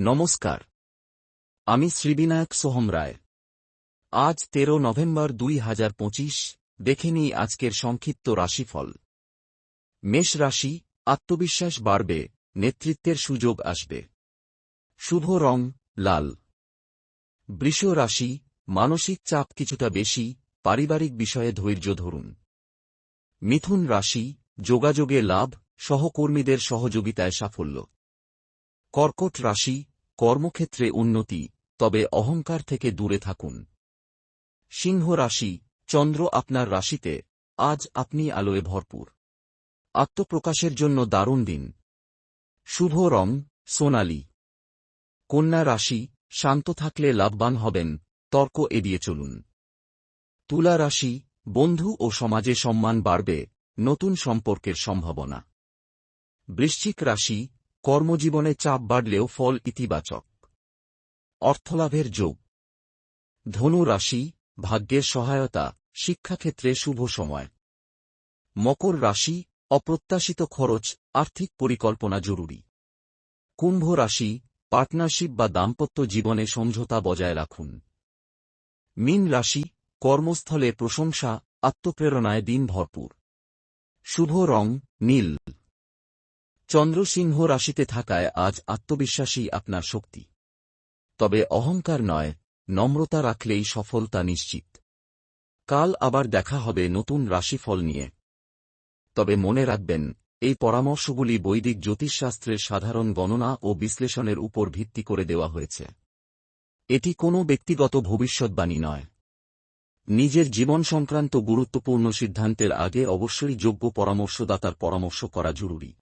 নমস্কার। আমি শ্রীবিনায়ক সোহম রায়। আজ তেরো নভেম্বর দুই হাজার পঁচিশ, দেখে নিই আজকের সংক্ষিপ্ত রাশিফল। মেষ রাশি, আত্মবিশ্বাস বাড়বে, নেতৃত্বের সুযোগ আসবে। শুভ রং, লাল। বৃষ রাশি, মানসিক চাপ কিছুটা বেশি, পারিবারিক বিষয়ে ধৈর্য ধরুন। মিথুন রাশি, যোগাযোগে লাভ, সহকর্মীদের সহযোগিতায় সাফল্য। কর্কট রাশি, কর্মক্ষেত্রে উন্নতি, তবে অহংকার থেকে দূরে থাকুন। সিংহ রাশি, চন্দ্র আপনার রাশিতে, আজ আপনি আলোয় ভরপুর। আত্মপ্রকাশের জন্য দারুণ দিন। শুভ রং, সোনালি। কন্যা রাশি, শান্ত থাকলে লাভবান হবেন, তর্ক এড়িয়ে চলুন। তুলা রাশি, বন্ধু ও সমাজে সম্মান বাড়বে, নতুন সম্পর্কের সম্ভাবনা। বৃশ্চিক রাশি কর্মজীবনে চাপ বাড়লেও ফল ইতিবাচক। অর্থলাভের যোগ। ধনু রাশি, ভাগ্যের সহায়তা, শিক্ষাক্ষেত্রে শুভ সময়। মকর রাশি, অপ্রত্যাশিত খরচ, আর্থিক পরিকল্পনা জরুরি। কুম্ভ রাশি, পার্টনারশিপ বা দাম্পত্য জীবনে সমঝোতা বজায় রাখুন। মীন রাশি, কর্মস্থলে প্রশংসা, আত্মপ্রেরণায় দিন ভরপুর। শুভ রং, নীল। চন্দ্রসিংহ রাশিতে থাকায় আজ আত্মবিশ্বাসী আপনার শক্তি। তবে অহংকার নয়, নম্রতা রাখলেই সফলতা নিশ্চিত। কাল আবার দেখা হবে নতুন রাশিফল নিয়ে। তবে মনে রাখবেন, এই পরামর্শগুলি বৈদিক জ্যোতিষশাস্ত্রের সাধারণ গণনা ও বিশ্লেষণের উপর ভিত্তি করে দেওয়া হয়েছে। এটি কোনো ব্যক্তিগত ভবিষ্যৎবাণী নয়। নিজের জীবন সংক্রান্ত গুরুত্বপূর্ণ সিদ্ধান্তের আগে অবশ্যই যোগ্য পরামর্শদাতার পরামর্শ করা জরুরি।